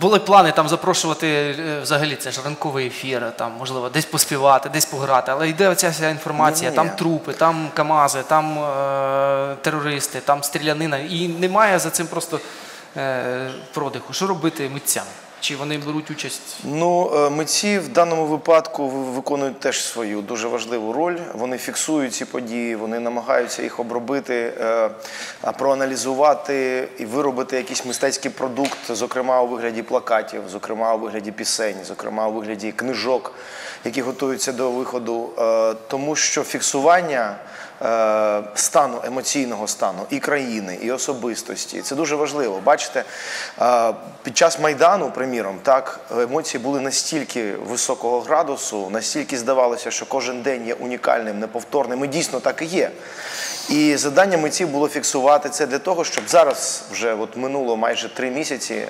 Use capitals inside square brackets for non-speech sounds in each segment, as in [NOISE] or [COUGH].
були плани там запрошувати е, взагалі це ж ранковий ефір, там можливо десь поспівати, десь пограти, але йде оця вся інформація, Ні-ні. там трупи, там камази, там е, терористи, там стрілянина, і немає за цим просто е, продиху. Що робити митцям? Чи вони беруть участь? Ну, е, митці в даному випадку ви- виконують теж свою дуже важливу роль. Вони фіксують ці події, вони намагаються їх обробити, е, проаналізувати і виробити якийсь мистецький продукт, зокрема у вигляді плакатів, зокрема у вигляді пісень, зокрема у вигляді книжок, які готуються до виходу. Е, Тому що фіксування стану емоційного стану і країни, і особистості. Це дуже важливо. Бачите, е, під час майдану, приміром, так емоції були настільки високого градусу, настільки здавалося, що кожен день є унікальним, неповторним. І дійсно так і є. І завдання митців було фіксувати це для того, щоб зараз вже от минуло майже три місяці е,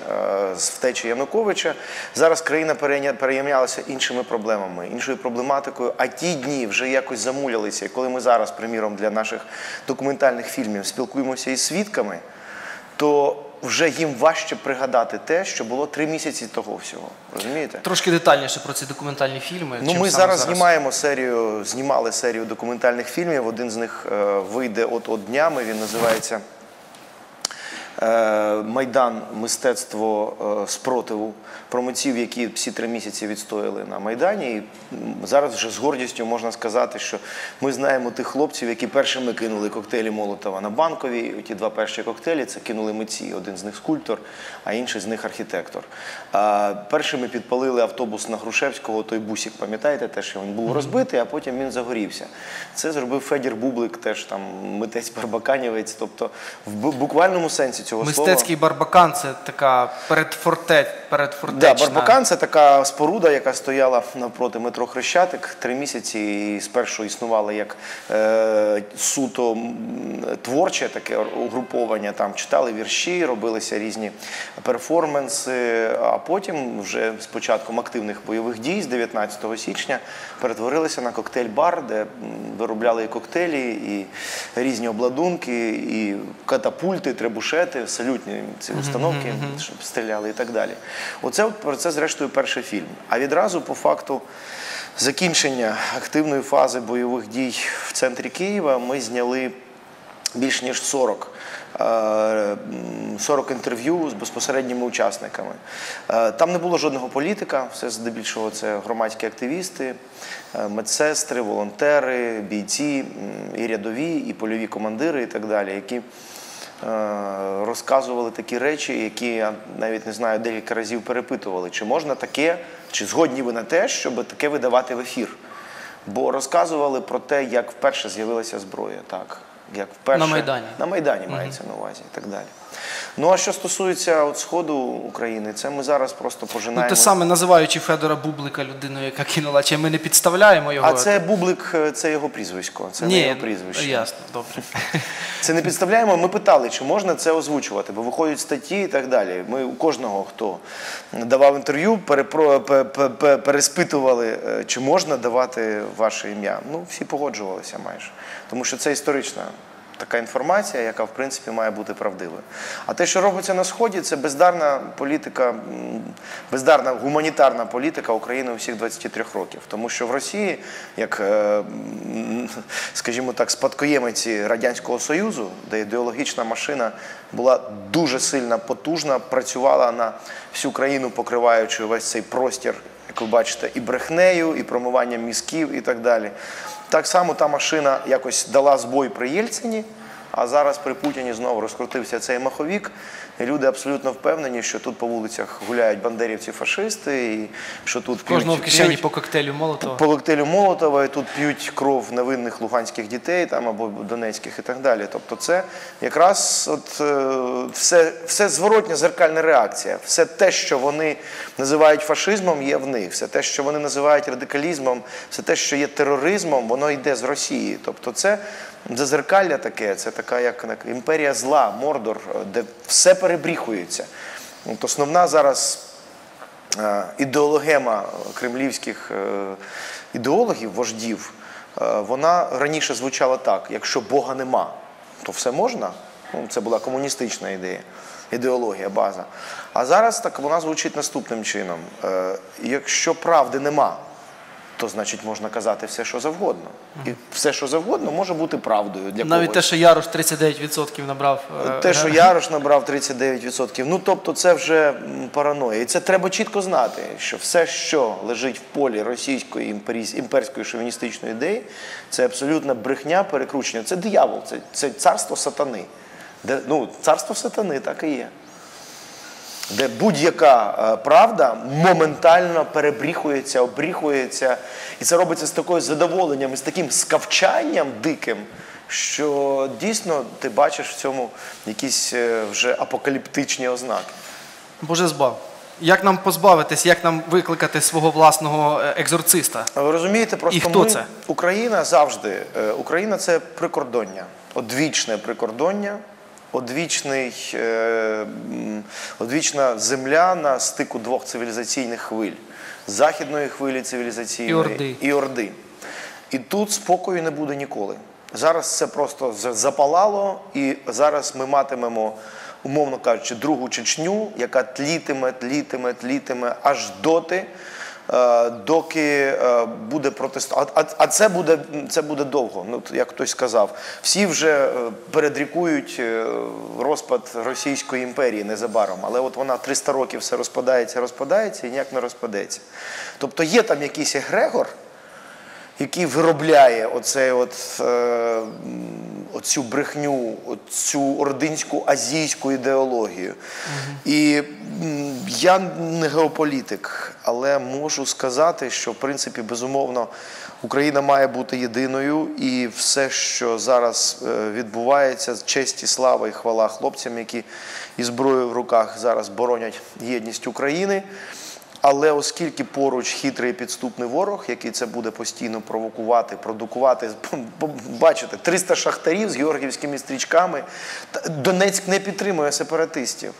з втечі Януковича. Зараз країна перейня- перейнялася іншими проблемами, іншою проблематикою. А ті дні вже якось замулялися. І коли ми зараз, приміром, для наших документальних фільмів спілкуємося із свідками, то вже їм важче пригадати те, що було три місяці того всього. Розумієте? Трошки детальніше про ці документальні фільми. Ну, чим ми зараз, зараз, знімаємо серію, знімали серію документальних фільмів. Один з них е, вийде от от днями. Він називається Майдан мистецтво е, спротиву про митців, які всі три місяці відстояли на Майдані. І зараз вже з гордістю можна сказати, що ми знаємо тих хлопців, які першими кинули коктейлі Молотова на банковій. Ті два перші коктейлі це кинули митці. Один з них скульптор, а інший з них архітектор. Першими підпалили автобус на Грушевського, той бусик, пам'ятаєте, теж він був розбитий, а потім він загорівся. Це зробив Федір Бублик, теж там митець Барбаканівець. Тобто, в буквальному сенсі цього слова. Мистецький барбакан це така передфорте, Да. Барбакан це така споруда, яка стояла навпроти метро Хрещатик три місяці і спершу існувала як е, суто творче таке угруповання. Там читали вірші, робилися різні перформанси. А потім, вже з початком активних бойових дій, з 19 січня, перетворилися на коктейль-бар, де виробляли і коктейлі, і різні обладунки, і катапульти, требушети, салютні ці установки, щоб стріляли і так далі. Оце от про це, зрештою, перший фільм. А відразу, по факту закінчення активної фази бойових дій в центрі Києва, ми зняли більш ніж 40. е, 40 інтерв'ю з безпосередніми учасниками. Е, Там не було жодного політика, все здебільшого це громадські активісти, е, медсестри, волонтери, бійці, і рядові, і польові командири, і так далі, які е, розказували такі речі, які я навіть не знаю, декілька разів перепитували, чи можна таке, чи згодні ви на те, щоб таке видавати в ефір. Бо розказували про те, як вперше з'явилася зброя, так. Як вперше, На Майдані. На Майдані мається на увазі і так далі. Ну а що стосується от Сходу України, це ми зараз просто Ну, пожинаємо. те саме називаючи Федора Бублика людиною, яка кинула, чи ми не підставляємо його? А це Бублик, е, це його прізвисько. Це не його прізвище. ясно, добре. [LAUGHS] Це не підставляємо. Ми питали, чи можна це озвучувати, бо виходять статті і так далі. Ми у кожного, хто давав інтерв'ю, перепро- пе- пе- пе- переспитували, е, чи можна давати ваше ім'я. Ну, всі погоджувалися майже. Тому що це історична така інформація, яка в принципі має бути правдивою. А те, що робиться на сході, це бездарна політика, бездарна гуманітарна політика України усіх 23 років. Тому що в Росії, як, е, скажімо так, спадкоємиці Радянського Союзу, де ідеологічна машина була дуже сильна, потужна, працювала на всю країну, покриваючи весь цей простір, як ви бачите, і брехнею, і промиванням мізків, і так далі. Так само та машина якось дала збой при Єльцині, а зараз при Путіні знову розкрутився цей маховік. І люди абсолютно впевнені, що тут по вулицях гуляють бандерівці-фашисти, і що тут Кожного в кишені по коктейлю Молотова. по коктейлю Молотова, і тут п'ють кров невинних луганських дітей там, або донецьких і так далі. Тобто це якраз от, е, все, все зворотня зеркальна реакція. Все те, що вони називають фашизмом, є в них. Все те, що вони називають радикалізмом, все те, що є тероризмом, воно йде з Росії. Тобто це зазеркалля таке, це така як імперія зла, Мордор, е, де все перебріхується. От основна зараз е, ідеологема кремлівських е, ідеологів, вождів, вона раніше звучала так: якщо Бога нема, то все можна. Ну, це була комуністична ідея. ідеологія, база. А зараз так вона звучить наступним чином: якщо правди нема, то значить можна казати все, що завгодно. І все, що завгодно, може бути правдою для Навіть когось. те, що Ярош 39% набрав. е, Те, що ге- Ярош набрав 39%, ну тобто це вже параноя. І це треба чітко знати, що все, що лежить в полі російської імперської шовіністичної ідеї, це абсолютна брехня, перекручення. Це диявол, це, це царство сатани. Де, ну, царство сатани так і є. Де будь-яка е, правда моментально перебріхується, обріхується, і це робиться з такою задоволенням, і з таким скавчанням диким, що дійсно ти бачиш в цьому якісь е, вже апокаліптичні ознаки. Боже збав. Як нам позбавитись, як нам викликати свого власного е, екзорциста? Ви розумієте, просто І хто ми, це? Україна завжди. Україна це прикордоння, одвічне прикордоння, одвічний, е, одвічна земля на стику двох цивілізаційних хвиль західної хвилі цивілізаційної І Орди. І, Орди. і тут спокою не буде ніколи. Зараз це просто запалало, і зараз ми матимемо, умовно кажучи, другу Чечню, яка тлітиме, тлітиме, тлітиме аж доти. Е, Доки е, буде протестувати. А, це буде це буде довго. Ну як хтось сказав, всі вже е, передрікують розпад Російської імперії незабаром, але от вона 300 років все розпадається, розпадається і ніяк не розпадеться. Тобто є там якийсь егрегор, який виробляє оцей от, оцю брехню, оцю ординську азійську ідеологію. І я не геополітик, але можу сказати, що в принципі, безумовно, Україна має бути єдиною, і все, що зараз е, відбувається, честь і слава і хвала хлопцям, які із зброєю в руках зараз боронять єдність України. Але оскільки поруч хитрий і підступний ворог, який це буде постійно провокувати, продукувати, бачите, 300 шахтарів з георгіївськими стрічками. Донецьк не підтримує сепаратистів.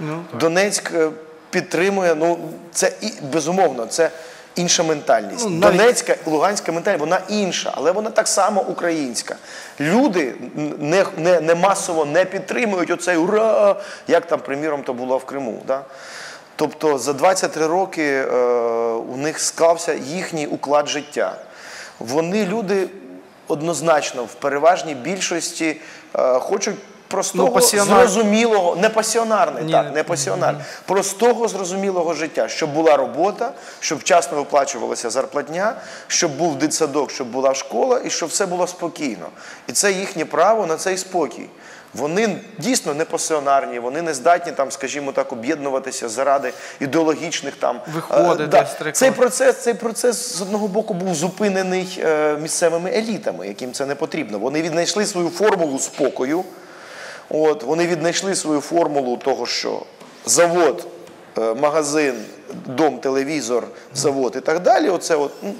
Ну, Донецьк е, підтримує, ну це і безумовно, це інша ментальність. Ну, навіть- Донецька Луганська ментальність, вона інша, але вона так само українська. Люди не, не, не масово не підтримують оцей ура, як там, приміром, то було в Криму. Да? Тобто за 23 роки е, у них склався їхній уклад життя. Вони люди однозначно в переважній більшості е, хочуть простого, Ну, пасіонар- зрозумілого, не пасіонарний, Ні. так, не пасіонарний, простого зрозумілого життя, щоб була робота, щоб вчасно виплачувалася зарплатня, щоб був дитсадок, щоб була школа і щоб все було спокійно. І це їхнє право на цей спокій. Вони дійсно не пасіонарні, вони не здатні там, скажімо так, об'єднуватися заради ідеологічних там е, да. Цей процес, цей процес з одного боку був зупинений е, місцевими елітами, яким це не потрібно. Вони віднайшли свою формулу спокою. От, вони віднайшли свою формулу того, що завод, магазин, дом, телевізор, завод і так далі. Оце от, ну,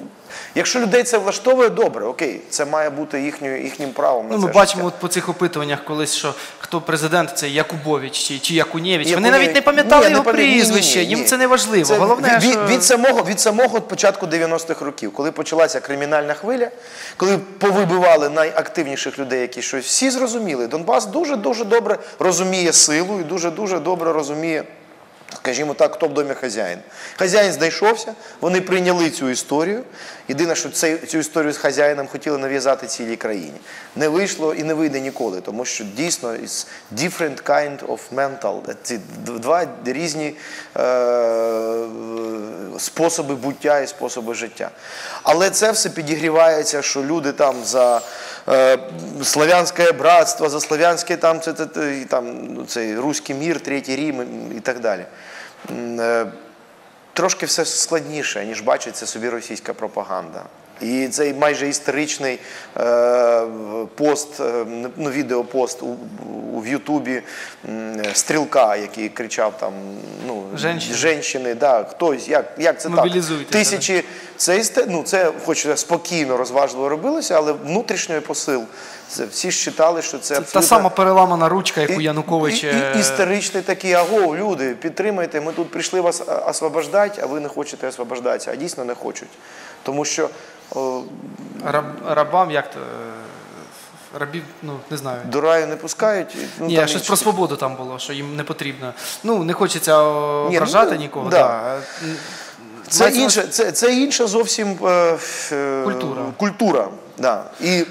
якщо людей це влаштовує, добре, окей, це має бути їхньою, їхнім правом. на Ну, ми це бачимо життя. от по цих опитуваннях колись, що хто президент, це Якубович чи, чи Якунєвич. Вони навіть не пам'ятали Ні, не його пам'ят- ні, ні, прізвище, ні, їм це не важливо. Це Головне, від, що... від, самого, від самого початку 90-х років, коли почалася кримінальна хвиля, коли повибивали найактивніших людей, які щось всі зрозуміли. Донбас дуже-дуже добре розуміє силу і дуже-дуже добре розуміє. Скажімо так, хто в домі хазяїн. Хазяїн знайшовся, вони прийняли цю історію. Єдине, що цю історію з хазяїном хотіли нав'язати цілій країні. Не вийшло і не вийде ніколи, тому що дійсно is different kind of mental. Ці два різні е, способи буття і способи життя. Але це все підігрівається, що люди там за е, славянське братство, за славянське там, це, це, там ну, цей руський мір, третій Рім і так далі. Е, Трошки все складніше, ніж бачиться собі російська пропаганда. І цей майже історичний е, пост, е, ну, відеопост у, у в Ютубі стрілка, який кричав там ну, Женщини. да, хтось, як, як це так? Тисячі, це, ну, це хоч спокійно, розважливо робилося, але внутрішньої посил. Це, всі ж читали, що це, Це та сама переламана ручка, яку І- Янукович. І, е, і, історичний такий, аго, люди, підтримайте, ми тут прийшли вас а, освобождати, а ви не хочете освобождатися, а дійсно не хочуть. Тому що о, раб, рабам як то. е, рабів, ну не знаю. До раю не пускають. Ну, Ні, там щось про свободу там було, що їм не потрібно. Ну, не хочеться Ні, ну, нікого. да. Да. Це інша, це, це інша зовсім е, е, Культура. культура да. І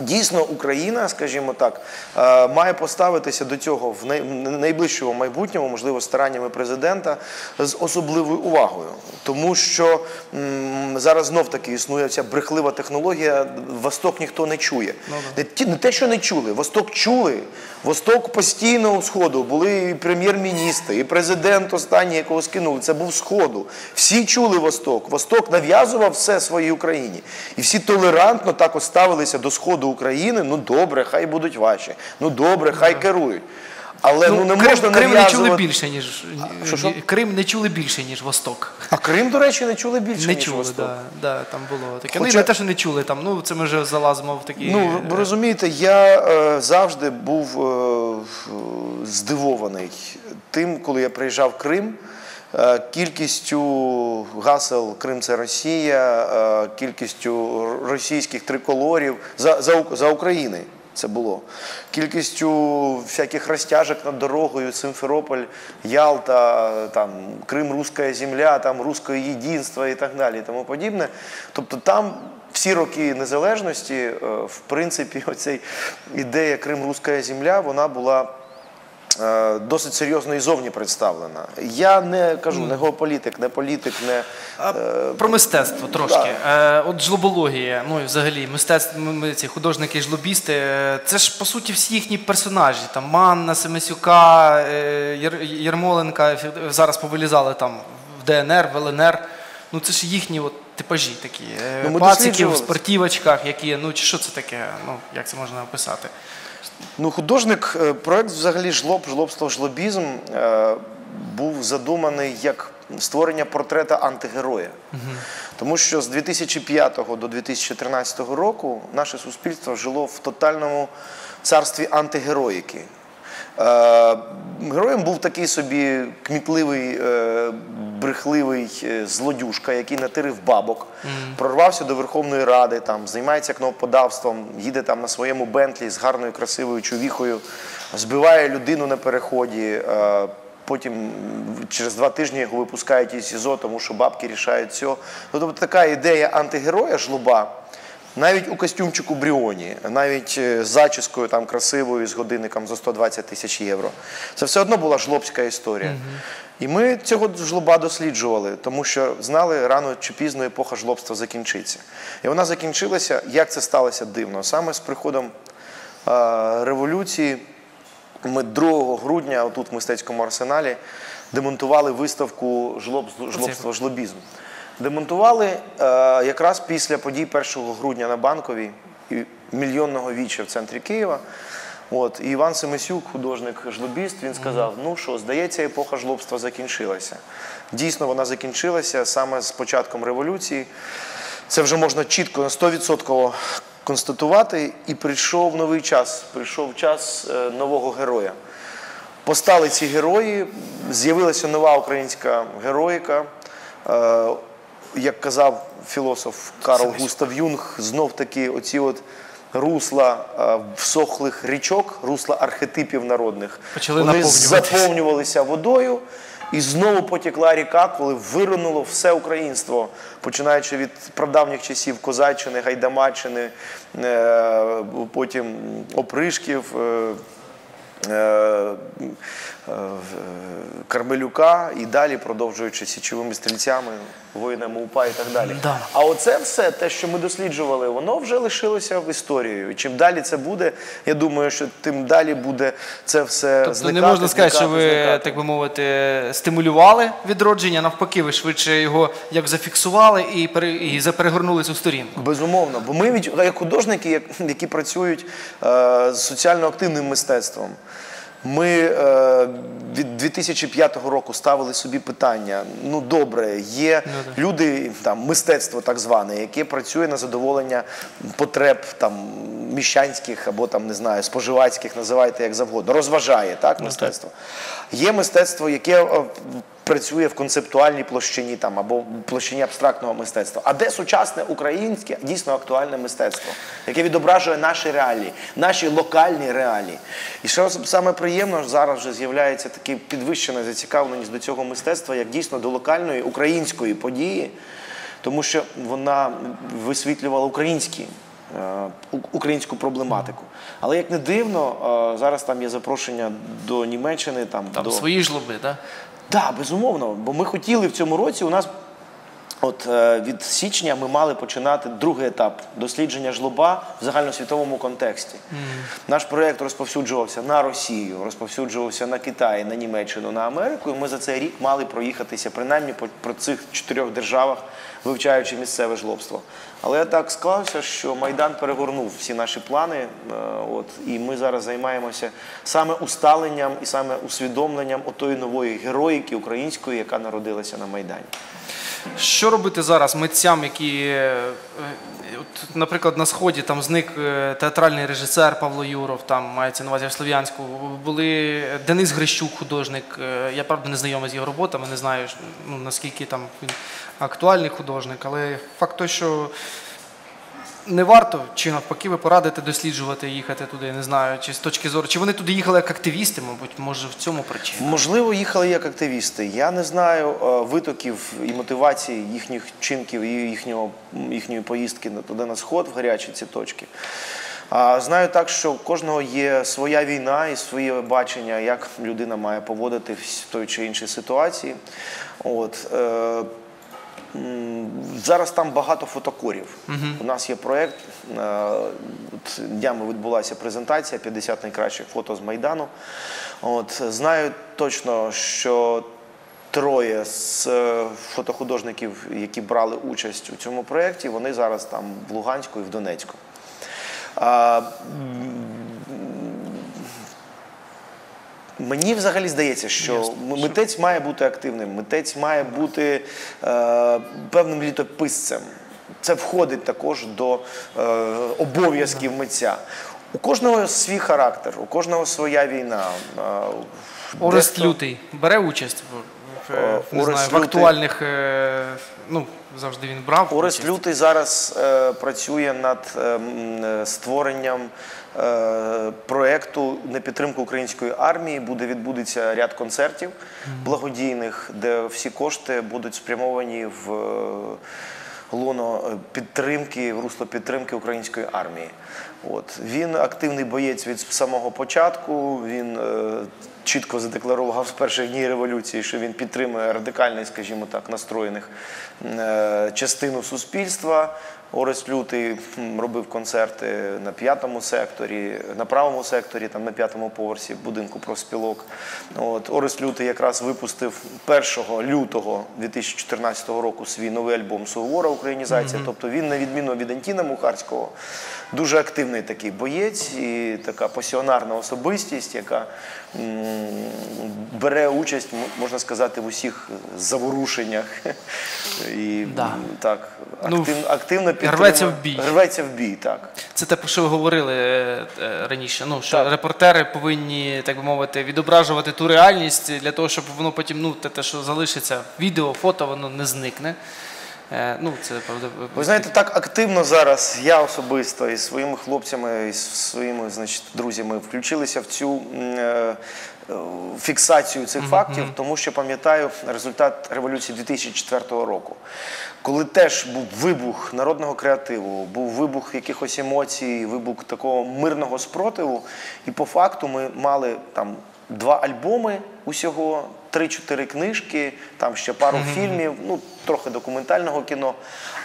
дійсно Україна, скажімо так, е, має поставитися до цього в най- найближчому майбутньому, можливо, стараннями президента, з особливою увагою. Тому що м, зараз знов таки існує ця брехлива технологія, Восток ніхто не чує. Ну, Не, не те, що не чули, Восток чули. Восток постійно у Сходу. Були і прем'єр-міністри, і президент останній, якого скинули, це був Сходу. Всі чули Восток. Восток нав'язував все своїй Україні. І всі толерантно так от ставилися до Сходу України. Ну добре, хай будуть ваші. Ну добре, хай керують. Але ну, не Крим, можна Крим не чули більше, ніж що, що? Крим не чули більше, ніж Восток. А Крим, до речі, не чули більше, Не ніж чули, Восток. да, да, там було таке. Ну і Хоча- не те, що не чули там. Ну це ми вже залазимо в такі. Ну, ви- ви розумієте, я е, завжди був е, здивований тим, коли я приїжджав в Крим. Е, Кількістю гасел Крим це Росія, е, кількістю російських триколорів за, за, за України це було. Кількістю всяких розтяжок над дорогою, Симферополь, Ялта, там, Крим, Руська земля, там Руське єдинство і так далі, і тому подібне. Тобто там всі роки незалежності, е, в принципі, [LAUGHS] оцей ідея Крим Руська земля, вона була е, досить серйозно і зовні представлена. Я не кажу, не геополітик, не політик, не А про мистецтво трошки. Е, от жлобологія, ну і взагалі мистецтво, ми, ці художники, жлобісти, е, це ж по суті всі їхні персонажі. Там Манна, Семесюка, е, Єр, зараз повилізали там в ДНР, в ЛНР. Ну це ж їхні от типажі такі. Е, Ну, Пацики в спортівочках, які, ну чи що це таке? Ну, як це можна описати? Ну, художник, е, проект взагалі жлоб, жлобство, жлобізм е, був задуманий як створення портрета антигероя. Тому що з 2005 до 2013 року наше суспільство жило в тотальному царстві антигероїки. Героєм був такий собі кмітливий, е, брехливий е, злодюжка, який натирив бабок, прорвався до Верховної Ради, там, займається кноподавством, їде там на своєму Бентлі з гарною красивою чувіхою, збиває людину на переході. е, Потім через два тижні його випускають із СІЗО, тому що бабки рішають все. Ну, тобто така ідея антигероя жлоба, навіть у костюмчику Бріоні, навіть е, з зачіскою там красивою з годинником за 120 тисяч євро. Це все одно була жлобська історія. І ми цього жлоба досліджували, тому що знали, рано чи пізно епоха жлобства закінчиться. І вона закінчилася, як це сталося дивно. Саме з приходом е, революції ми 2 грудня, отут в мистецькому арсеналі, демонтували виставку жлоб, жлобство, жлобізм. Демонтували е, якраз після подій 1 грудня на Банковій і мільйонного віча в центрі Києва. От, і Іван Семисюк, художник жлобіст, він сказав: ну що, здається, епоха жлобства закінчилася. Дійсно, вона закінчилася саме з початком революції. Це вже можна чітко на 100% констатувати. І прийшов новий час. Прийшов час е, нового героя. Постали ці герої, з'явилася нова українська героїка. Як казав філософ Карл Густав Юнг, знов таки оці от русла е, всохлих річок, русла архетипів народних, Почали вони заповнювалися водою. І знову потекла ріка, коли виринуло все українство, починаючи від прадавніх часів Козаччини, Гайдамаччини, е, потім опришків, е, Кармелюка і далі продовжуючи січовими стрільцями, воїнами УПА і так далі. Да. А оце все, те, що ми досліджували, воно вже лишилося в історію. І Чим далі це буде, я думаю, що тим далі буде це все Тобто зникати, не можна сказати, що ви, зникати. так би мовити, стимулювали відродження, навпаки, ви швидше його як зафіксували і, пере, і заперегорнули цю сторінку. Безумовно, бо ми від- як художники, як- які працюють е, з соціально активним мистецтвом. Ми е, від 2005 року ставили собі питання: ну добре, є люди, там мистецтво так зване, яке працює на задоволення потреб там міщанських або там не знаю, споживацьких, називайте як завгодно, розважає так мистецтво. Є мистецтво, яке е, працює в концептуальній площині там або площині абстрактного мистецтва. А де сучасне українське дійсно актуальне мистецтво, яке відображує наші реалії, наші локальні реалії. І що саме приємно, зараз вже з'являється таке підвищена зацікавленість до цього мистецтва, як дійсно до локальної української події, тому що вона висвітлювала українські. Е, Українську проблематику, але як не дивно, е, зараз там є запрошення до Німеччини, там, Там до свої жлоби, так? так, безумовно. Бо ми хотіли в цьому році. У нас от е, від січня ми мали починати другий етап дослідження жлоба в загальносвітовому контексті. Наш проєкт розповсюджувався на Росію, розповсюджувався на Китай, на Німеччину, на Америку. І ми за цей рік мали проїхатися принаймні по, по цих чотирьох державах, вивчаючи місцеве жлобство. Але так склався, що Майдан перегорнув всі наші плани. е, От, і ми зараз займаємося саме усталенням і саме усвідомленням отої нової героїки української, яка народилася на Майдані. Що робити зараз митцям, які, е, е, наприклад, на сході там зник е, театральний режисер Павло Юров, там мається на увазі в Слов'янську, були Денис Грищук, художник. Я правда не знайомий з його роботами, не знаю ну, наскільки там він актуальний художник, але факт той, що не варто, чи навпаки, ви порадите досліджувати, їхати туди, не знаю, чи з точки зору, чи вони туди їхали як активісти, мабуть, може в цьому причина. Можливо, їхали як активісти. Я не знаю е, витоків і мотивації їхніх чинків і їхнього, їхньої поїздки туди на сход, в гарячі ці точки. А знаю так, що в кожного є своя війна і своє бачення, як людина має поводити в той чи іншій ситуації. От, е, Зараз там багато фотокорів. У нас є проєкт. е, Днями відбулася презентація 50 найкращих фото з Майдану. От, знаю точно, що троє з е, фотохудожників, які брали участь у цьому проєкті, вони зараз там в Луганську і в Донецьку. А, Мені взагалі здається, що митець має бути активним, митець має бути е, певним літописцем. Це входить також до е, обов'язків митця. У кожного свій характер, у кожного своя війна. Е, Орест Лютий бере участь не знаю, в актуальних, е, ну, завжди він брав. Участь. Лютий зараз е, працює над е, е, створенням е, проєкту на підтримку української армії. Буде відбудеться ряд концертів благодійних, де всі кошти будуть спрямовані в е, лоно е, підтримки, в русло підтримки української армії. От він активний боєць від самого початку. Він е, чітко задекларував з перших днів революції, що він підтримує радикальний, скажімо так, настроєних е, частину суспільства. Орест Лютий робив концерти на п'ятому секторі, на правому секторі, там на п'ятому поверсі будинку профспілок. От Орест Лютий якраз випустив 1 лютого 2014 року свій новий альбом Сувора Українізація. Тобто він, на відміну від Антіна Мухарського, дуже активний такий боєць і така пасіонарна особистість, яка м, бере участь, можна сказати, в усіх заворушеннях. [LAUGHS] І Да. так, Ну, активно рветься в бій. Рветься в бій, так. Це те, про що ви говорили е, е, раніше. Ну, що Так. репортери повинні, так би мовити, відображувати ту реальність для того, щоб воно потім, ну, те, те, що залишиться, відео, фото, воно не зникне. Е, ну, це правда. Ви знаєте, так активно зараз я особисто із своїми хлопцями, і своїми значить, друзями включилися в цю м, е, фіксацію цих фактів, тому що пам'ятаю результат революції 2004 року, коли теж був вибух народного креативу, був вибух якихось емоцій, вибух такого мирного спротиву. І по факту ми мали там два альбоми усього, три-чотири книжки, там ще пару фільмів, ну трохи документального кіно.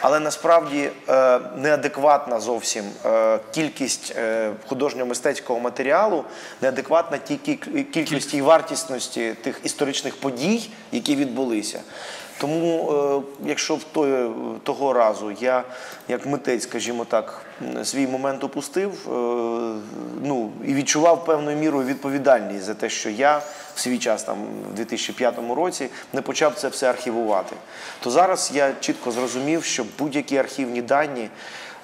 Але насправді е, неадекватна зовсім е, кількість е, художньо-мистецького матеріалу, неадекватна тій кількості і вартісності тих історичних подій, які відбулися. Тому, якщо в той, того разу я, як митець, скажімо так, свій момент опустив, ну і відчував певною мірою відповідальність за те, що я в свій час, там в 2005 році, не почав це все архівувати. То зараз я чітко зрозумів, що будь-які архівні дані.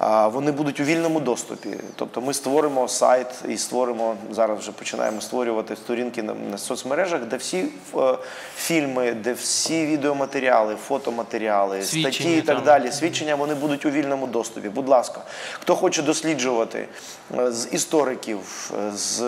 Вони будуть у вільному доступі. Тобто ми створимо сайт і створимо зараз вже починаємо створювати сторінки на, на соцмережах, де всі е, фільми, де всі відеоматеріали, фотоматеріали, Свідчення статті і так там. далі. Свідчення вони будуть у вільному доступі. Будь ласка, хто хоче досліджувати е, з істориків, е, з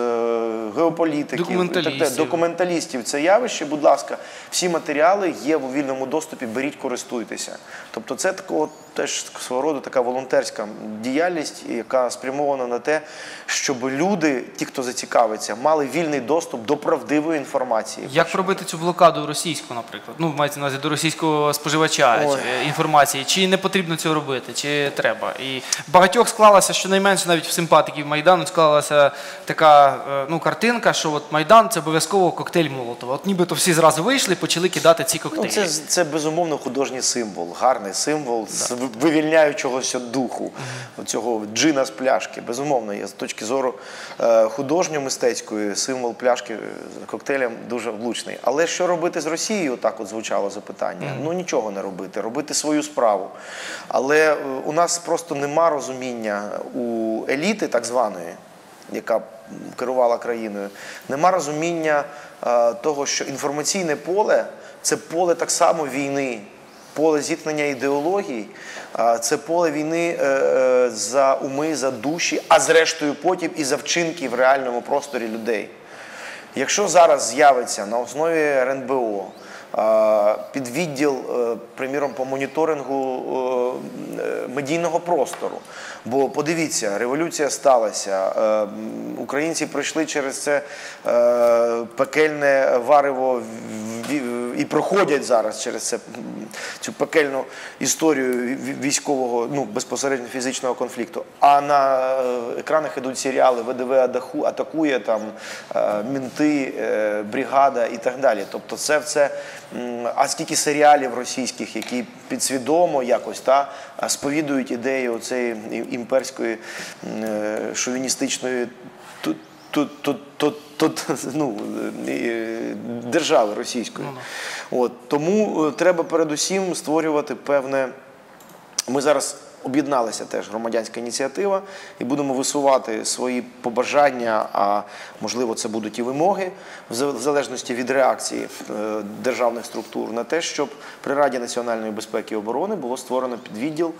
геополітиків, і так Документалістів. документалістів це явище. Будь ласка, всі матеріали є у вільному доступі. Беріть, користуйтеся. Тобто, це такого теж свого роду така волонтерська діяльність, яка спрямована на те, щоб люди, ті, хто зацікавиться, мали вільний доступ до правдивої інформації. Як пробити цю блокаду російську, наприклад? Ну, мається на увазі до російського споживача Ой. інформації, чи не потрібно цього робити, чи треба. І багатьох склалася, щонайменше навіть в симпатиків Майдану склалася така е, ну, картинка, що от Майдан це обов'язково коктейль Молотова. От нібито всі зразу вийшли почали кидати ці Ну, коктейлі. це, це безумовно художній символ, гарний символ з вивільняючогося духу цього джина з пляшки. Безумовно, є з точки зору е, художньо-мистецької символ пляшки з коктейлем дуже влучний. Але що робити з Росією? Так от звучало запитання. Ну нічого не робити, робити свою справу. Але е, у нас просто нема розуміння у еліти так званої яка керувала країною, нема розуміння е, того, що інформаційне поле це поле так само війни, поле зіткнення ідеологій, це поле війни е, е, за уми, за душі, а зрештою потім і за вчинки в реальному просторі людей. Якщо зараз з'явиться на основі РНБО підвідділ, е, приміром, по моніторингу е, е, медійного простору, бо подивіться, революція сталася, українці пройшли через це пекельне варево і проходять зараз через це цю пекельну історію військового, ну безпосередньо фізичного конфлікту. А на екранах ідуть серіали ВДВ атаку- атакує там мінти, бригада і так далі. Тобто, це все. А скільки серіалів російських, які підсвідомо якось та сповідують ідею цієї імперської е, шовіністичної тут. Тут, тут, тут, тут, ну, е, держави російської. От, тому е, треба передусім створювати певне. Ми зараз об'єдналися теж громадянська ініціатива і будемо висувати свої побажання, а можливо, це будуть і вимоги в залежності від реакції е, державних структур на те, щоб при Раді національної безпеки і оборони було створено підвідділ,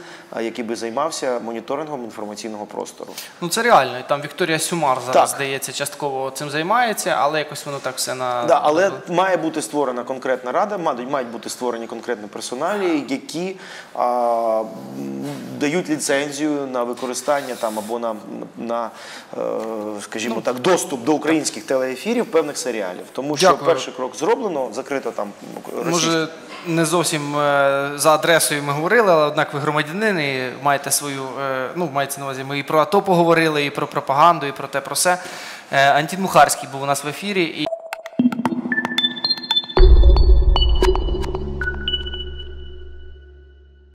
який би займався моніторингом інформаційного простору. Ну це реально. І там Вікторія Сюмар зараз, Так. здається, частково цим займається, але якось воно так все на. Да, але має бути створена конкретна рада, мають, бути створені конкретні персоналі, які а, дають ліцензію на використання там або на, на е, скажімо так, доступ до українських телеефірів певних серіалів. Тому що Дякую. перший крок зроблено, закрито там російські Може, не зовсім е, за адресою ми говорили, але однак ви громадянин і маєте свою, е, ну, мається на увазі, ми і про АТО поговорили, і про пропаганду, і про те, про все. Антін Мухарський був у нас в ефірі. І...